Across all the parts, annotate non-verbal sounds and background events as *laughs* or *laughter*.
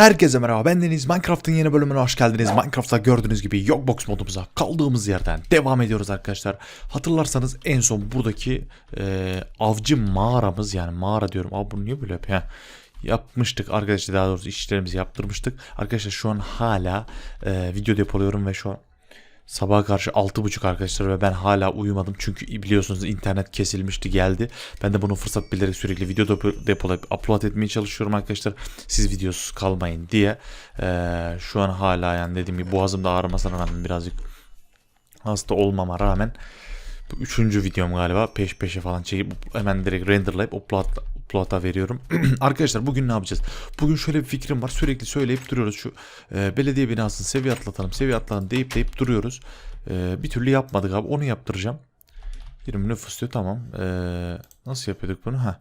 Herkese merhaba ben Deniz. Minecraft'ın yeni bölümüne hoş geldiniz. Minecraft'ta gördüğünüz gibi Yokbox modumuza kaldığımız yerden devam ediyoruz arkadaşlar. Hatırlarsanız en son buradaki e, avcı mağaramız yani mağara diyorum. Abi bunu niye böyle yapıyor? Yapmıştık arkadaşlar daha doğrusu işlerimizi yaptırmıştık. Arkadaşlar şu an hala e, video depoluyorum ve şu an Sabaha karşı 6.30 arkadaşlar ve ben hala uyumadım çünkü biliyorsunuz internet kesilmişti geldi. Ben de bunu fırsat bilerek sürekli video depo- depolayıp upload etmeye çalışıyorum arkadaşlar. Siz videosuz kalmayın diye. Ee, şu an hala yani dediğim gibi boğazımda ağrımasına rağmen birazcık hasta olmama rağmen bu üçüncü videom galiba peş peşe falan çekip hemen direkt renderlayıp upload, upload'a veriyorum. *clears throat* Arkadaşlar bugün ne yapacağız? Bugün şöyle bir fikrim var. Sürekli söyleyip duruyoruz. Şu e, belediye binasını seviye atlatalım, seviye atlatalım deyip deyip duruyoruz. E, bir türlü yapmadık abi. Onu yaptıracağım. 20 nüfus diyor tamam. E, nasıl yapıyorduk bunu? Ha.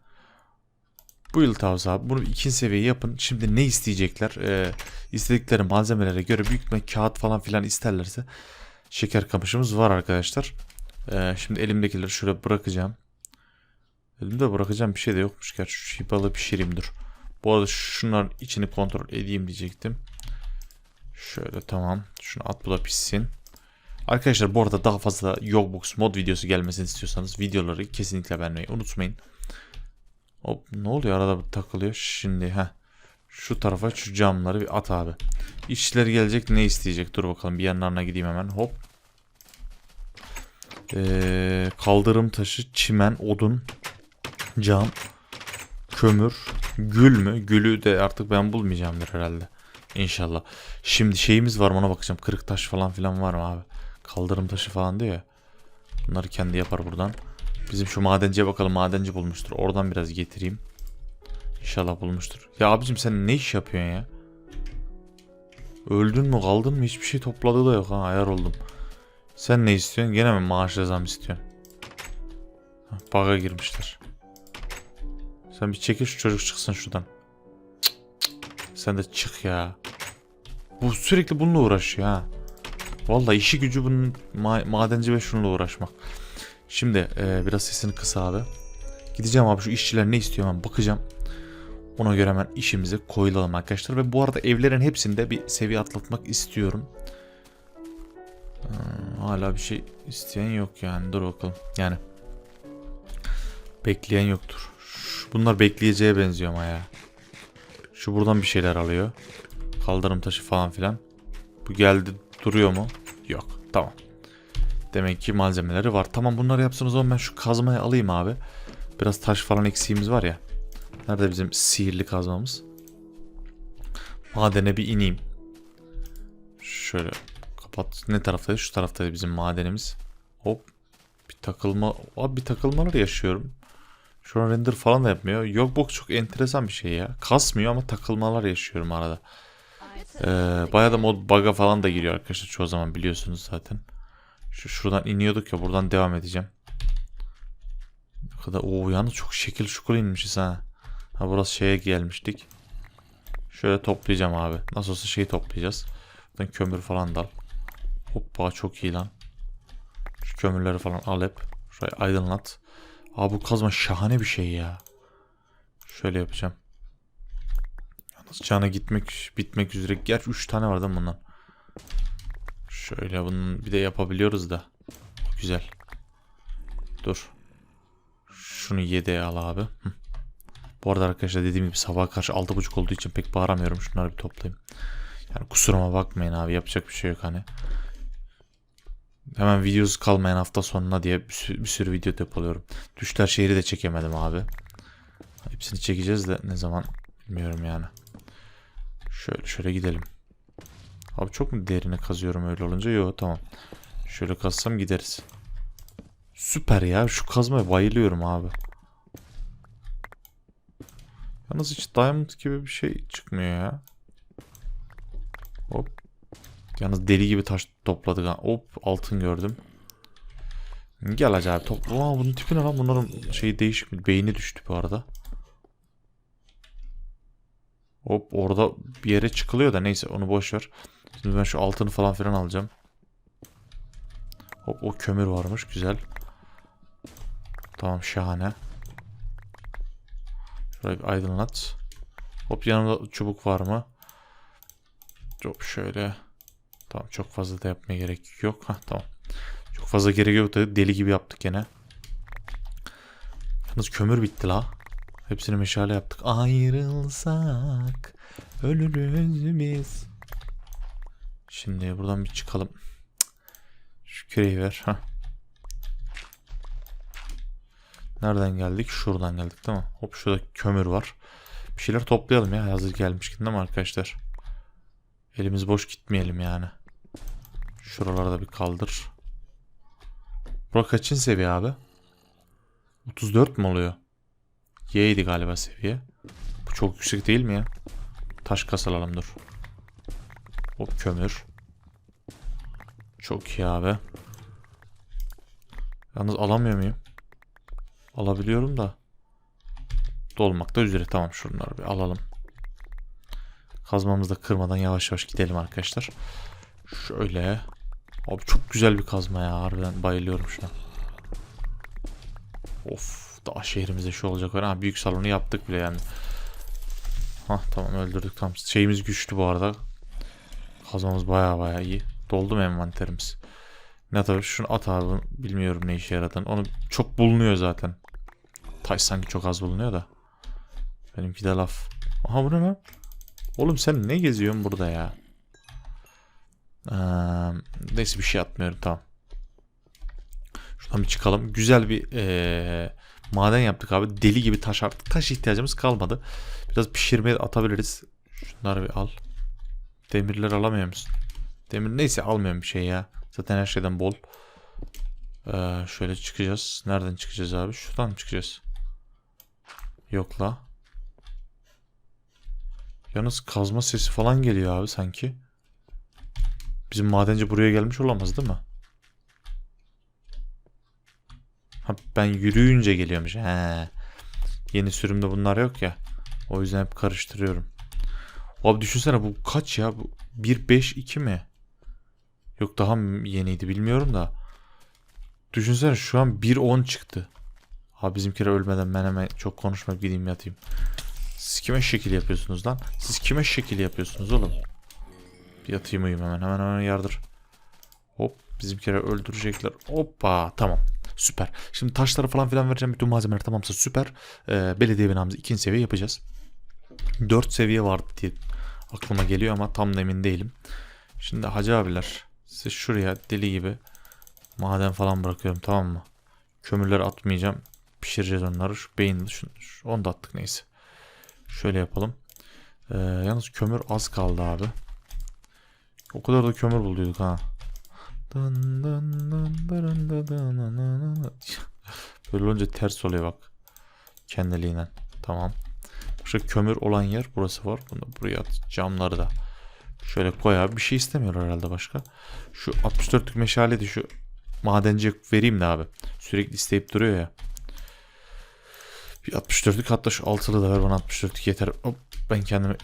Bu yıl tavsiye abi. Bunu ikinci seviye yapın. Şimdi ne isteyecekler? E, istedikleri malzemelere göre büyük ihtimalle kağıt falan filan isterlerse şeker kamışımız var arkadaşlar. Ee, şimdi elimdekileri şuraya bırakacağım. Elimde bırakacağım bir şey de yokmuş. Gerçi şu balığı pişireyim dur. Bu arada şunların içini kontrol edeyim diyecektim. Şöyle tamam. Şunu at bu da pişsin. Arkadaşlar bu arada daha fazla Yogbox mod videosu gelmesini istiyorsanız videoları kesinlikle beğenmeyi unutmayın. Hop ne oluyor arada takılıyor. Şimdi ha şu tarafa şu camları bir at abi. İşçileri gelecek ne isteyecek? Dur bakalım bir yanlarına gideyim hemen. Hop ee, kaldırım taşı, çimen, odun, cam, kömür, gül mü? Gülü de artık ben bulmayacağımdır herhalde. İnşallah. Şimdi şeyimiz var mı ona bakacağım. Kırık taş falan filan var mı abi? Kaldırım taşı falan diyor ya. Bunları kendi yapar buradan. Bizim şu madenciye bakalım. Madenci bulmuştur. Oradan biraz getireyim. İnşallah bulmuştur. Ya abicim sen ne iş yapıyorsun ya? Öldün mü kaldın mı? Hiçbir şey topladığı da yok ha. Ayar oldum. Sen ne istiyorsun? Gene mi maaşla zam istiyorsun? Baga girmişler. Sen bir çekil şu çocuk çıksın şuradan. Sen de çık ya. Bu sürekli bununla uğraşıyor ha. Vallahi işi gücü bunun ma- madenci ve şununla uğraşmak. Şimdi e, biraz sesini kısa abi. Gideceğim abi şu işçiler ne istiyor hemen bakacağım. Ona göre hemen işimizi koyulalım arkadaşlar. Ve bu arada evlerin hepsinde bir seviye atlatmak istiyorum. Hmm, Hala bir şey isteyen yok yani. Dur bakalım. Yani bekleyen yoktur. Bunlar bekleyeceğe benziyor ama ya. Şu buradan bir şeyler alıyor. Kaldırım taşı falan filan. Bu geldi duruyor mu? Yok. Tamam. Demek ki malzemeleri var. Tamam bunları yapsın o zaman ben şu kazmayı alayım abi. Biraz taş falan eksiğimiz var ya. Nerede bizim sihirli kazmamız? Madene bir ineyim. Şöyle kapat. Ne taraftaydı? Şu taraftaydı bizim madenimiz. Hop. Bir takılma. Abi bir takılmalar yaşıyorum. Şu an render falan da yapmıyor. Yogbox çok enteresan bir şey ya. Kasmıyor ama takılmalar yaşıyorum arada. Ee, bayağı da mod bug'a falan da giriyor arkadaşlar çoğu zaman biliyorsunuz zaten. Şu şuradan iniyorduk ya buradan devam edeceğim. Ne kadar o yalnız çok şekil şukul inmişiz ha. Ha burası şeye gelmiştik. Şöyle toplayacağım abi. Nasıl olsa şeyi toplayacağız. Buradan kömür falan da al. Hoppa çok iyi lan. Şu kömürleri falan al hep. Şurayı aydınlat. Abi bu kazma şahane bir şey ya. Şöyle yapacağım. Yalnız canı gitmek bitmek üzere. Gerçi 3 tane var mi bundan? Şöyle bunun bir de yapabiliyoruz da. Güzel. Dur. Şunu yedeğe al abi. Bu arada arkadaşlar dediğim gibi sabaha karşı 6.30 olduğu için pek bağıramıyorum. Şunları bir toplayayım. Yani kusuruma bakmayın abi yapacak bir şey yok hani. Hemen videosuz kalmayan hafta sonuna diye bir sürü, bir sürü video depoluyorum. Düşler şehri de çekemedim abi. Hepsini çekeceğiz de ne zaman bilmiyorum yani. Şöyle şöyle gidelim. Abi çok mu derine kazıyorum öyle olunca? Yok tamam. Şöyle kazsam gideriz. Süper ya. Şu kazmaya bayılıyorum abi. Yalnız hiç diamond gibi bir şey çıkmıyor ya. Hop. Yalnız deli gibi taş topladık ha. Hop altın gördüm. Gel acayip topla. Aa, bunun tipi ne lan? Bunların şeyi değişik mi? Beyni düştü bu arada. Hop orada bir yere çıkılıyor da neyse onu boş ver. Şimdi ben şu altını falan filan alacağım. Hop o kömür varmış güzel. Tamam şahane. Şurayı bir aydınlat. Hop yanımda çubuk var mı? Çok şöyle. Tamam çok fazla da yapmaya gerek yok. Ha tamam. Çok fazla gerek yok da deli gibi yaptık gene. Yalnız kömür bitti la. Hepsini meşale yaptık. Ayrılsak ölürüz biz. Şimdi buradan bir çıkalım. Şu küreği ver. Heh. Nereden geldik? Şuradan geldik değil mi? Hop şurada kömür var. Bir şeyler toplayalım ya hazır gelmişken değil mi arkadaşlar? Elimiz boş gitmeyelim yani. Şuraları da bir kaldır. Bura kaçıncı seviye abi? 34 mi oluyor? Y'ydi galiba seviye. Bu çok yüksek değil mi ya? Taş kasalalım dur. Hop kömür. Çok iyi abi. Yalnız alamıyor muyum? Alabiliyorum da. Dolmakta üzere. Tamam şunları bir alalım. Kazmamızı da kırmadan yavaş yavaş gidelim arkadaşlar. Şöyle. Abi çok güzel bir kazma ya. Harbiden bayılıyorum şuna. Of. Daha şehrimizde şu olacak. Ha, büyük salonu yaptık bile yani. Hah tamam öldürdük. Tamam. Şeyimiz güçlü bu arada. Kazmamız baya baya iyi. Doldu mu envanterimiz? Ne tabii şunu at abi. Bilmiyorum ne işe yaradığını. Onu çok bulunuyor zaten. Taş sanki çok az bulunuyor da. Benimki de laf. Aha bu ne lan? Oğlum sen ne geziyorsun burada ya? Ee, neyse bir şey atmıyorum tamam. Şuradan bir çıkalım. Güzel bir ee, maden yaptık abi. Deli gibi taş artık. Taş ihtiyacımız kalmadı. Biraz pişirmeye atabiliriz. Şunları bir al. Demirler alamıyor musun? Demir neyse almıyorum bir şey ya. Zaten her şeyden bol. Ee, şöyle çıkacağız. Nereden çıkacağız abi? Şuradan mı çıkacağız? Yok la. Yalnız kazma sesi falan geliyor abi sanki. Bizim madenci buraya gelmiş olamaz değil mi? Ha, ben yürüyünce geliyormuş. He. Yeni sürümde bunlar yok ya. O yüzden hep karıştırıyorum. Abi düşünsene bu kaç ya? Bu 1.5.2 mi? Yok daha yeniydi bilmiyorum da. Düşünsene şu an 1.10 çıktı. Abi bizimkiler ölmeden ben hemen çok konuşmayıp gideyim yatayım. Siz kime şekil yapıyorsunuz lan? Siz kime şekil yapıyorsunuz oğlum? Yatayım uyuyayım hemen hemen hemen yardır. Hop bizimkiler öldürecekler. Hoppa tamam. Süper. Şimdi taşları falan filan vereceğim. Bütün malzemeler tamamsa süper. Ee, belediye binamızı ikinci seviye yapacağız. 4 seviye vardı diye aklıma geliyor ama tam da emin değilim. Şimdi hacı abiler size şuraya deli gibi maden falan bırakıyorum tamam mı? Kömürleri atmayacağım. Pişireceğiz onları. Şu beyin şunu, şu, onu da attık neyse. Şöyle yapalım. Ee, yalnız kömür az kaldı abi. O kadar da kömür bulduyduk ha. Böyle olunca ters oluyor bak. Kendiliğinden. Tamam. Şu kömür olan yer burası var. Bunu buraya at. Camları da. Şöyle koy abi. Bir şey istemiyor herhalde başka. Şu 64'lük meşale de şu madenciye vereyim de abi. Sürekli isteyip duruyor ya. Bir 64'lük hatta şu altılı da ver bana 64'lük yeter. Hop ben kendimi...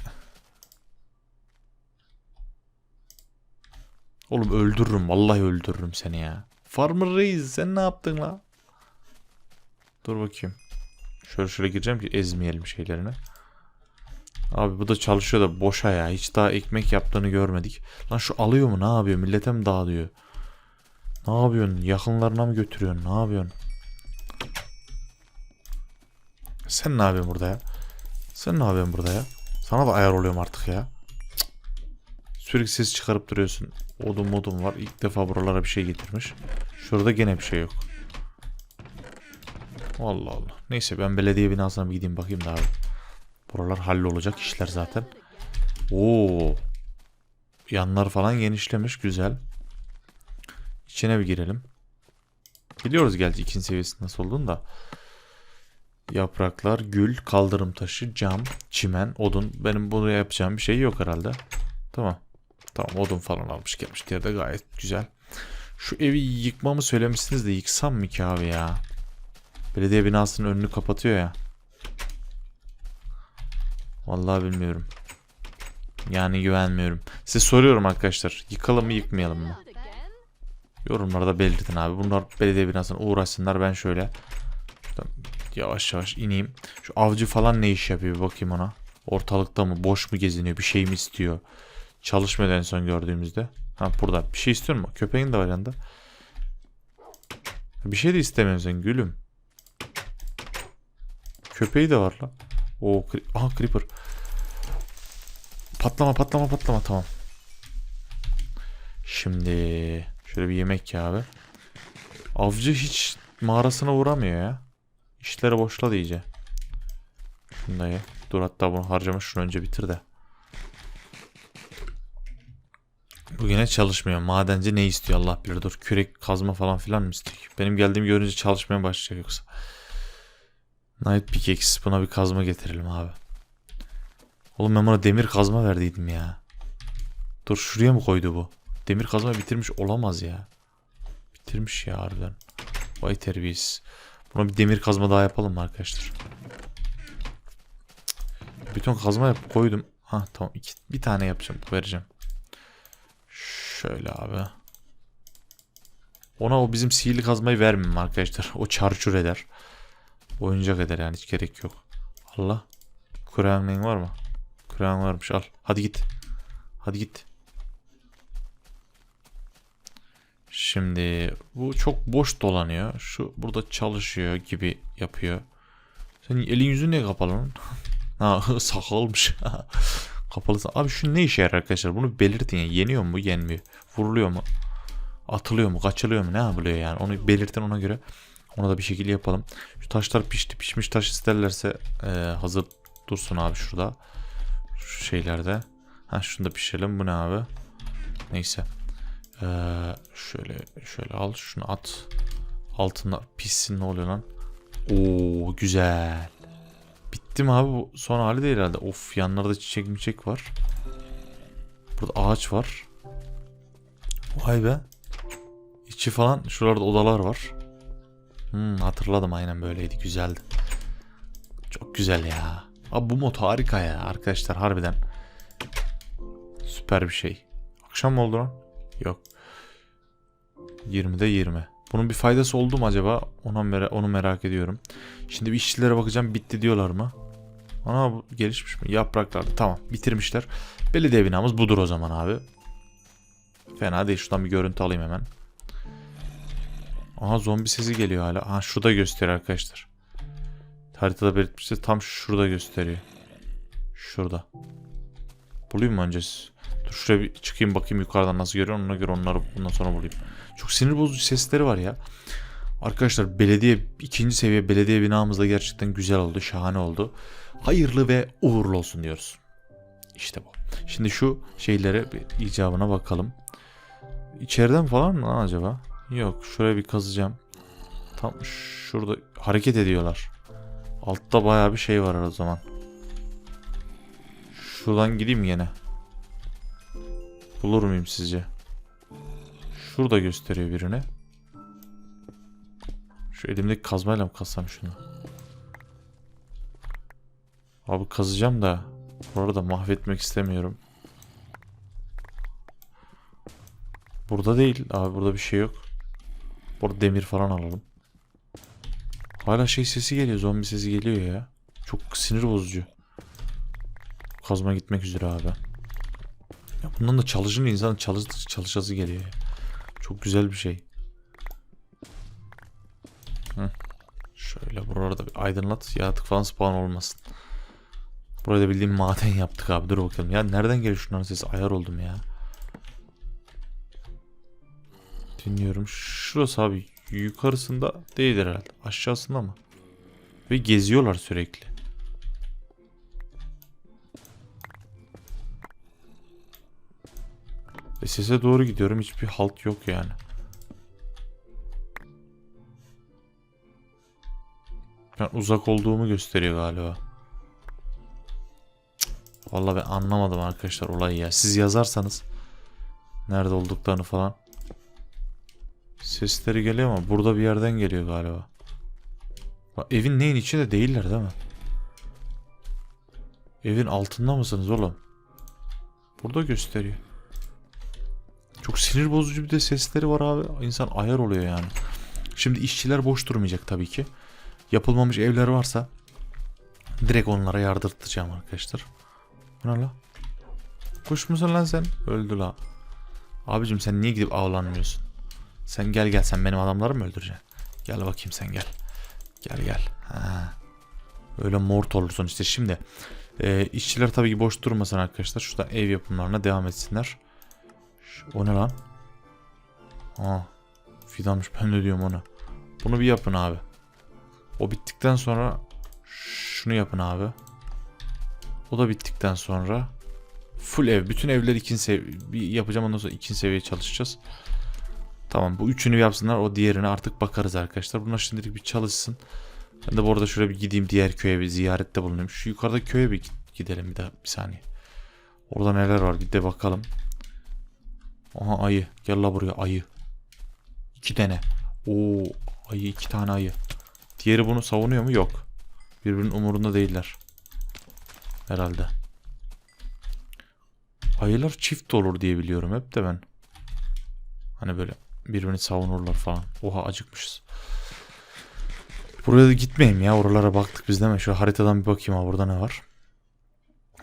Oğlum öldürürüm. Vallahi öldürürüm seni ya. Farmer Reis sen ne yaptın la? Dur bakayım. Şöyle şöyle gireceğim ki ezmeyelim şeylerini. Abi bu da çalışıyor da boşa ya. Hiç daha ekmek yaptığını görmedik. Lan şu alıyor mu? Ne yapıyor? Millete mi dağılıyor? Ne yapıyorsun? Yakınlarına mı götürüyorsun? Ne yapıyorsun? Sen ne yapıyorsun burada ya? Sen ne yapıyorsun burada ya? Sana da ayar oluyorum artık ya. Sürekli ses çıkarıp duruyorsun. Odun modun var. İlk defa buralara bir şey getirmiş. Şurada gene bir şey yok. Allah Allah. Neyse ben belediye binasına gideyim bakayım da abi. Buralar hallolacak işler zaten. Oo. Yanlar falan genişlemiş güzel. İçine bir girelim. Biliyoruz geldi ikinci seviyesi nasıl olduğunu da. Yapraklar, gül, kaldırım taşı, cam, çimen, odun. Benim bunu yapacağım bir şey yok herhalde. Tamam. Tamam odun falan almış gelmiş yerde gayet güzel. Şu evi yıkmamı söylemişsiniz de yıksam mı ki abi ya? Belediye binasının önünü kapatıyor ya. Vallahi bilmiyorum. Yani güvenmiyorum. Size soruyorum arkadaşlar. Yıkalım mı yıkmayalım mı? Yorumlarda belirtin abi. Bunlar belediye binasına uğraşsınlar. Ben şöyle yavaş yavaş ineyim. Şu avcı falan ne iş yapıyor bir bakayım ona. Ortalıkta mı? Boş mu geziniyor? Bir şey mi istiyor? Çalışmıyordu en son gördüğümüzde. Ha burada. Bir şey istiyor mu? Köpeğin de var yanında. Bir şey de istemiyorsun sen gülüm. Köpeği de var la. Oo, cre- aha creeper. Patlama patlama patlama tamam. Şimdi şöyle bir yemek ya abi. Avcı hiç mağarasına uğramıyor ya. İşleri boşladı iyice. Şunu da ye. Dur hatta bunu harcama şunu önce bitir de. Bu yine çalışmıyor. Madenci ne istiyor Allah bilir. Dur kürek kazma falan filan mı istiyor? Benim geldiğimi görünce çalışmaya başlayacak yoksa. Night pickaxe buna bir kazma getirelim abi. Oğlum ben buna demir kazma verdiydim ya. Dur şuraya mı koydu bu? Demir kazma bitirmiş olamaz ya. Bitirmiş ya harbiden. Vay terbiyesiz. Buna bir demir kazma daha yapalım mı arkadaşlar? Bütün kazma yap koydum. Ha tamam iki, bir tane yapacağım vereceğim. Şöyle abi. Ona o bizim sihirli kazmayı vermem arkadaşlar. O çarçur eder. Oyuncak eder yani hiç gerek yok. Allah. Kur'an var mı? Kur'an varmış al. Hadi git. Hadi git. Şimdi bu çok boş dolanıyor. Şu burada çalışıyor gibi yapıyor. Senin elin yüzün niye kapalı lan? *laughs* ha *laughs* sakalmış. *laughs* kapalı. sa- Abi şu ne işe yarar arkadaşlar? Bunu belirtin ya. Yeniyor mu? Yenmiyor. Vuruluyor mu? Atılıyor mu? Kaçılıyor mu? Ne yapılıyor yani? Onu belirtin ona göre. Ona da bir şekilde yapalım. Şu taşlar pişti. Pişmiş taş isterlerse e, hazır dursun abi şurada. Şu şeylerde. Ha şunu da pişirelim. Bu ne abi? Neyse. Ee, şöyle şöyle al şunu at. Altında pişsin ne oluyor lan? Oo güzel. Bitti mi abi bu son hali değil herhalde. Of yanlarda çiçek miçek var. Burada ağaç var. Vay be. İçi falan şuralarda odalar var. Hmm, hatırladım aynen böyleydi güzeldi. Çok güzel ya. Abi bu mod harika ya arkadaşlar harbiden. Süper bir şey. Akşam mı oldu lan? Yok. 20'de 20. Bunun bir faydası oldu mu acaba? Ona mera- onu merak ediyorum. Şimdi bir işçilere bakacağım bitti diyorlar mı? Ana bu gelişmiş mi? Yapraklar. Tamam bitirmişler. Belediye binamız budur o zaman abi. Fena değil. Şuradan bir görüntü alayım hemen. Aha zombi sesi geliyor hala. Aha şurada gösteriyor arkadaşlar. Haritada belirtmişti. Tam şurada gösteriyor. Şurada. Bulayım mı önce? Dur şuraya bir çıkayım bakayım yukarıdan nasıl görüyor ona göre onları bundan sonra bulayım. Çok sinir bozucu sesleri var ya. Arkadaşlar belediye ikinci seviye belediye binamız da gerçekten güzel oldu. Şahane oldu. Hayırlı ve uğurlu olsun diyoruz. İşte bu. Şimdi şu şeylere bir icabına bakalım. İçeriden falan mı acaba? Yok şuraya bir kazacağım. Tam şurada hareket ediyorlar. Altta bayağı bir şey var o zaman. Şuradan gideyim yine. Bulur muyum sizce? Şurada gösteriyor birini. Şu elimdeki kazmayla mı kazsam şunu? Abi kazacağım da bu arada mahvetmek istemiyorum. Burada değil abi burada bir şey yok. Burada demir falan alalım. Hala şey sesi geliyor zombi sesi geliyor ya. Çok sinir bozucu. Kazma gitmek üzere abi. Ya bundan da çalışınca insanın çalış çalışası geliyor ya. Çok güzel bir şey. Şöyle buralarda bir aydınlat. Yaratık falan spawn olmasın. Burada bildiğim maden yaptık abi. Dur bakalım. Ya nereden geliyor şunların sesi? Ayar oldum ya. Dinliyorum. Şurası abi. Yukarısında değildir herhalde. Aşağısında mı? Ve geziyorlar sürekli. Ve sese doğru gidiyorum. Hiçbir halt yok yani. Ben uzak olduğumu gösteriyor galiba. Vallahi ben anlamadım arkadaşlar olayı ya. Siz yazarsanız nerede olduklarını falan. Sesleri geliyor ama burada bir yerden geliyor galiba. Bak, evin neyin içinde değiller değil mi? Evin altında mısınız oğlum? Burada gösteriyor. Çok sinir bozucu bir de sesleri var abi. İnsan ayar oluyor yani. Şimdi işçiler boş durmayacak tabii ki. Yapılmamış evler varsa direkt onlara yardırtacağım arkadaşlar. Bu ne la? Kuş musun lan sen? Öldü la. Abicim sen niye gidip avlanmıyorsun? Sen gel gel sen benim adamları mı öldüreceksin? Gel bakayım sen gel. Gel gel. Ha. Öyle mort olursun işte şimdi. E, işçiler tabii ki boş durmasın arkadaşlar. Şuradan ev yapımlarına devam etsinler. O ne lan? Aa, fidanmış ben de diyorum onu. Bunu bir yapın abi. O bittikten sonra şunu yapın abi. O da bittikten sonra full ev. Bütün evler ikinci seviye yapacağım ondan sonra ikinci seviye çalışacağız. Tamam bu üçünü yapsınlar o diğerine artık bakarız arkadaşlar. Bunlar şimdilik bir çalışsın. Ben de bu arada şuraya bir gideyim diğer köye bir ziyarette bulunayım. Şu yukarıda köye bir gidelim bir daha bir saniye. Orada neler var bir de bakalım. Aha ayı. Gel la buraya ayı. İki tane. Oo ayı iki tane ayı. Diğeri bunu savunuyor mu? Yok. Birbirinin umurunda değiller. Herhalde. Ayılar çift olur diye biliyorum hep de ben. Hani böyle birbirini savunurlar falan. Oha acıkmışız. Buraya da gitmeyeyim ya. Oralara baktık biz mi? Şu haritadan bir bakayım ha burada ne var.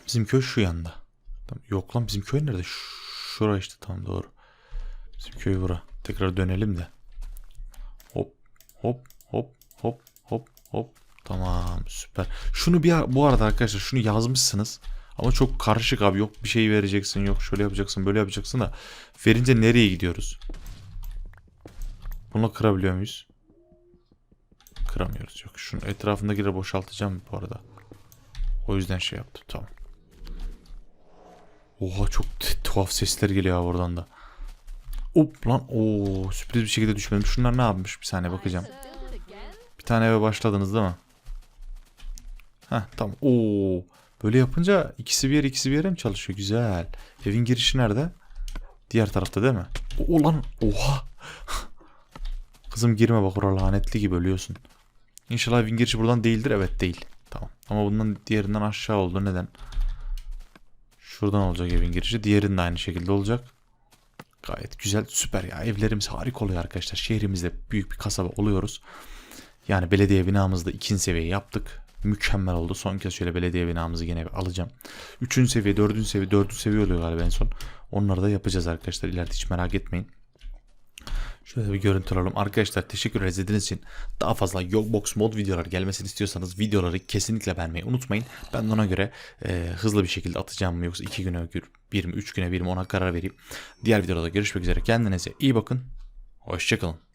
Bizim köy şu yanda. Yok lan bizim köy nerede? Şura işte tam doğru. Bizim köy bura. Tekrar dönelim de. Hop hop hop. Tamam süper. Şunu bir bu arada arkadaşlar şunu yazmışsınız. Ama çok karışık abi. Yok bir şey vereceksin. Yok şöyle yapacaksın. Böyle yapacaksın da. Verince nereye gidiyoruz? Bunu kırabiliyor muyuz? Kıramıyoruz. Yok. Şunun etrafındakileri boşaltacağım bu arada. O yüzden şey yaptım. Tamam. Oha çok tuhaf sesler geliyor abi oradan da. Hop lan. Oo sürpriz bir şekilde düşmedim. Şunlar ne yapmış? Bir saniye bakacağım. Bir tane eve başladınız değil mi? Heh tamam. Oo. Böyle yapınca ikisi bir yere ikisi bir yere mi çalışıyor? Güzel. Evin girişi nerede? Diğer tarafta değil mi? O lan. Oha. Kızım girme bak oraya lanetli gibi ölüyorsun. İnşallah evin girişi buradan değildir. Evet değil. Tamam. Ama bundan diğerinden aşağı oldu. Neden? Şuradan olacak evin girişi. Diğerinin de aynı şekilde olacak. Gayet güzel. Süper ya. Evlerimiz harika oluyor arkadaşlar. Şehrimizde büyük bir kasaba oluyoruz. Yani belediye binamızda ikinci seviye yaptık. Mükemmel oldu. Son kez şöyle belediye binamızı yine alacağım. Üçüncü seviye, dördüncü seviye, dördüncü seviye oluyor galiba en son. Onları da yapacağız arkadaşlar. İleride hiç merak etmeyin. Şöyle bir görüntü alalım. Arkadaşlar teşekkür ederiz izlediğiniz için. Daha fazla Yogbox mod videolar gelmesini istiyorsanız videoları kesinlikle beğenmeyi unutmayın. Ben ona göre e, hızlı bir şekilde atacağım mı yoksa 2 güne bir mi 3 güne bir mi ona karar vereyim. Diğer videoda görüşmek üzere. Kendinize iyi bakın. Hoşçakalın.